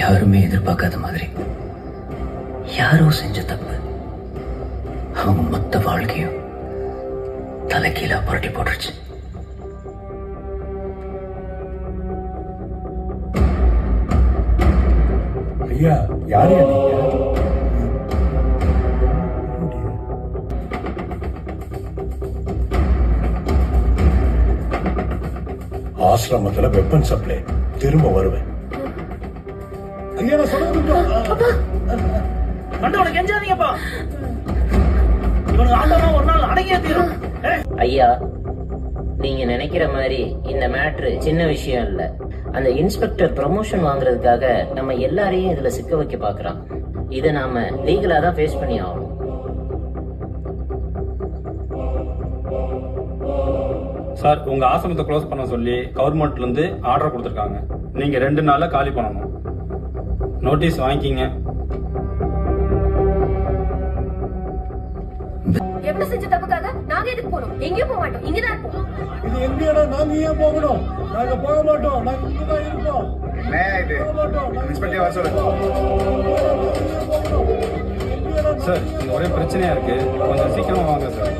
யாருமே எதிர்பார்க்காத மாதிரி. யாரோ செஞ்ச தப்பு. அவங்க மொத்த வாழ்க்கையும் தலைக்கீழா புரட்டி போட்டுருச்சு. ஐயா யார் ஆசிரமத்தில் வெப்பன் சப்ளை திரும்ப வருவேன். ஐயா நான் சொல்றது கண்டவனை கெஞ்சாதீங்கப்பா. இவனுக்கு ஆண்டவனா ஒரு நாள் அடங்கியே தீரும். ஐயா நீங்க நினைக்கிற மாதிரி இந்த மேட்ரு சின்ன விஷயம் இல்ல. அந்த இன்ஸ்பெக்டர் ப்ரமோஷன் வாங்குறதுக்காக நம்ம எல்லாரையும் இதுல சிக்க வைக்க பாக்குறான். இதை நாம லீகலா தான் ஃபேஸ் பண்ணி ஆகணும். சார் உங்க ஆசிரமத்தை க்ளோஸ் பண்ண சொல்லி கவர்மெண்ட்ல இருந்து ஆர்டர் கொடுத்துருக்காங்க. நீங்க ரெண்டு நாள்ல காலி பண்ணணும். நோட்டீஸ் வாங்கிக்கிங்க. எவ்வளவு செஞ்ச தப்புக்காக? நாங்க எதுக்கு போறோம்? எங்கேயும் போக மாட்டோம். இங்கதான் இருப்போம். இது எங்கடா நாங்க ஏன் போகணும்? நாங்க போக மாட்டோம். நாங்க இங்கதான் சொல்லுங்க. சார் ஒரே பிரச்சனையா இருக்கு. கொஞ்சம் சீக்கிரமா வாங்க சார்.